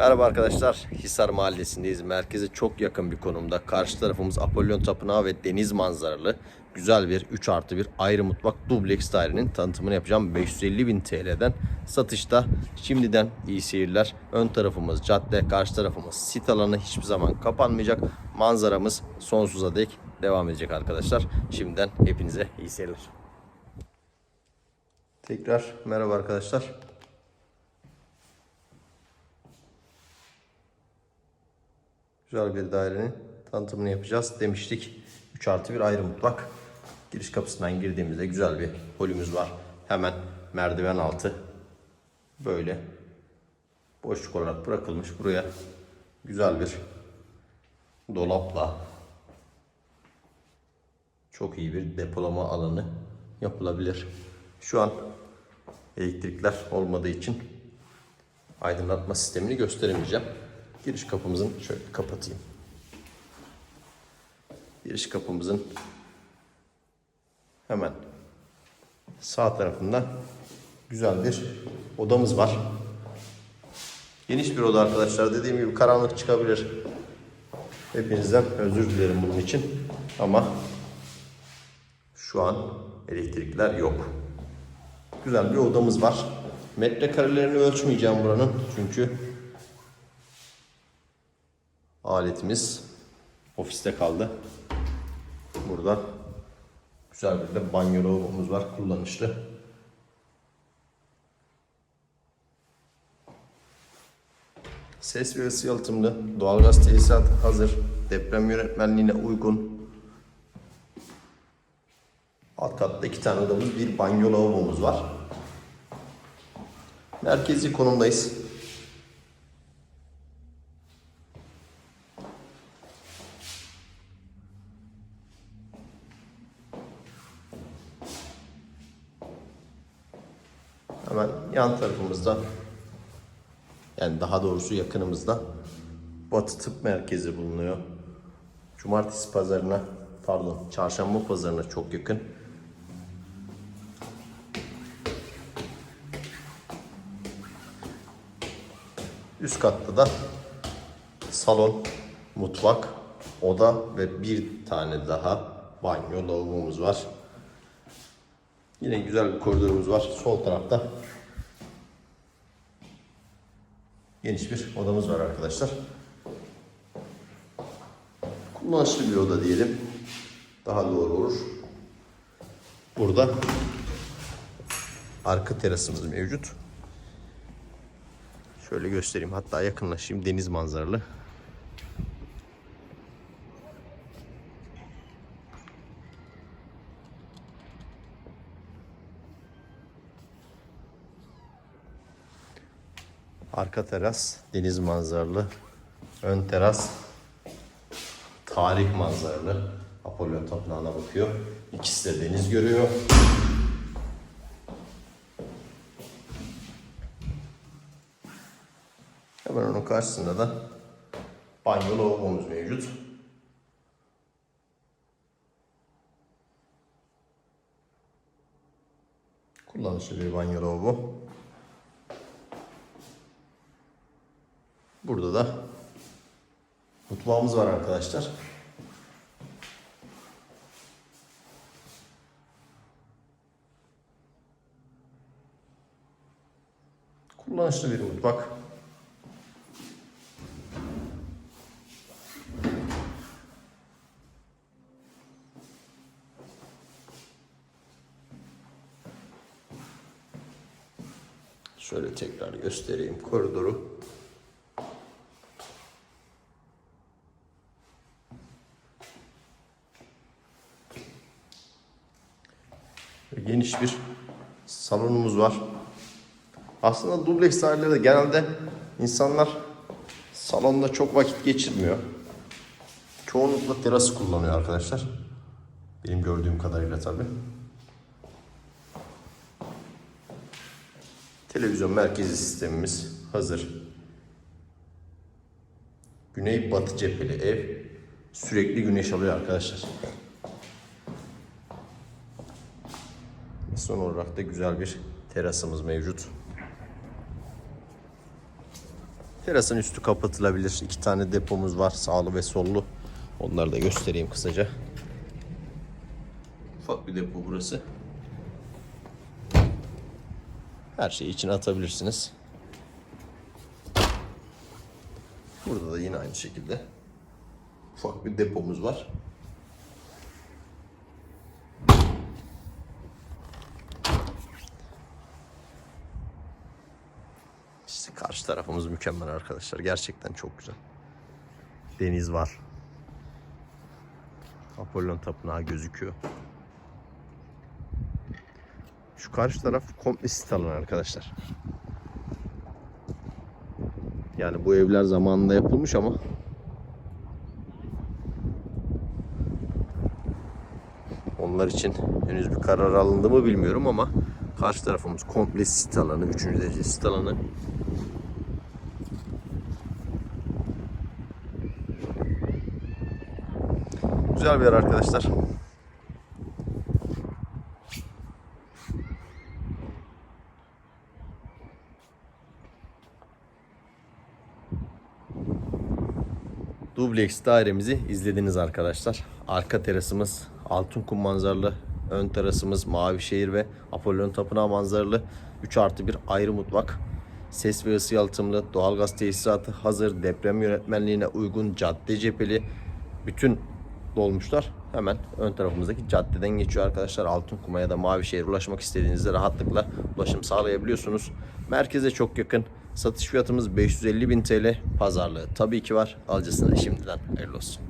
Merhaba arkadaşlar. Hisar Mahallesi'ndeyiz. Merkeze çok yakın bir konumda. Karşı tarafımız Apollon Tapınağı ve deniz manzaralı. Güzel bir 3 artı 1 ayrı mutfak dubleks dairenin tanıtımını yapacağım. 550 bin TL'den satışta. Şimdiden iyi seyirler. Ön tarafımız cadde, karşı tarafımız sit alanı hiçbir zaman kapanmayacak. Manzaramız sonsuza dek devam edecek arkadaşlar. Şimdiden hepinize iyi seyirler. Tekrar merhaba arkadaşlar. Güzel bir dairenin tanıtımını yapacağız demiştik. 3 artı bir ayrı mutfak. Giriş kapısından girdiğimizde güzel bir holümüz var. Hemen merdiven altı böyle boşluk olarak bırakılmış. Buraya güzel bir dolapla çok iyi bir depolama alanı yapılabilir. Şu an elektrikler olmadığı için aydınlatma sistemini gösteremeyeceğim. Giriş kapımızın şöyle kapatayım. Giriş kapımızın hemen sağ tarafında güzel bir odamız var. Geniş bir oda arkadaşlar. Dediğim gibi karanlık çıkabilir. Hepinizden özür dilerim bunun için. Ama şu an elektrikler yok. Güzel bir odamız var. Metrekarelerini ölçmeyeceğim buranın. Çünkü aletimiz ofiste kaldı. Burada güzel bir de banyo lavabomuz var kullanışlı. Ses ve ısı yalıtımlı, doğalgaz tesisatı hazır, deprem yönetmenliğine uygun. Alt katta iki tane odamız, bir banyo lavabomuz var. Merkezi konumdayız. Hemen yan tarafımızda yani daha doğrusu yakınımızda Batı Tıp Merkezi bulunuyor. Cumartesi pazarına pardon çarşamba pazarına çok yakın. Üst katta da salon, mutfak, oda ve bir tane daha banyo lavabomuz var. Yine güzel bir koridorumuz var. Sol tarafta geniş bir odamız var arkadaşlar. Kullanışlı bir oda diyelim. Daha doğru olur. Burada arka terasımız mevcut. Şöyle göstereyim. Hatta yakınlaşayım. Deniz manzaralı. Arka teras deniz manzaralı. Ön teras tarih manzaralı. Apollo Tapınağı'na bakıyor. İkisi de deniz görüyor. Hemen onun karşısında da banyo lavabomuz mevcut. Kullanışlı bir banyo lavabo. Burada da mutfağımız var arkadaşlar. Kullanışlı bir mutfak. Şöyle tekrar göstereyim koridoru. Geniş bir salonumuz var. Aslında dubleks dairelerde genelde insanlar salonda çok vakit geçirmiyor. Çoğunlukla terası kullanıyor arkadaşlar. Benim gördüğüm kadarıyla tabii. Televizyon merkezi sistemimiz hazır. Güney batı cepheli ev sürekli güneş alıyor arkadaşlar. Son olarak da güzel bir terasımız mevcut. Terasın üstü kapatılabilir. İki tane depomuz var sağlı ve sollu. Onları da göstereyim kısaca. Ufak bir depo burası. Her şeyi içine atabilirsiniz. Burada da yine aynı şekilde ufak bir depomuz var. İşte karşı tarafımız mükemmel arkadaşlar. Gerçekten çok güzel. Deniz var. Apollon Tapınağı gözüküyor. Şu karşı taraf komple sit alanı arkadaşlar. Yani bu evler zamanında yapılmış ama onlar için henüz bir karar alındı mı bilmiyorum ama karşı tarafımız komple sit alanı, 3. derece sit alanı. Güzel bir yer arkadaşlar. Dubleks dairemizi izlediniz arkadaşlar. Arka terasımız altın kum manzaralı. Ön terasımız Mavişehir ve Apollon Tapınağı manzaralı. 3 artı 1 ayrı mutfak. Ses ve ısı yalıtımlı, doğalgaz tesisatı hazır, deprem yönetmenliğine uygun, cadde cepheli. Bütün dolmuşlar hemen ön tarafımızdaki caddeden geçiyor arkadaşlar. Altın Kum'a ya da Mavişehir'e ulaşmak istediğinizde rahatlıkla ulaşım sağlayabiliyorsunuz. Merkeze çok yakın. Satış fiyatımız 550 bin TL. Pazarlığı tabii ki var. Alıcısına şimdiden hayırlı olsun.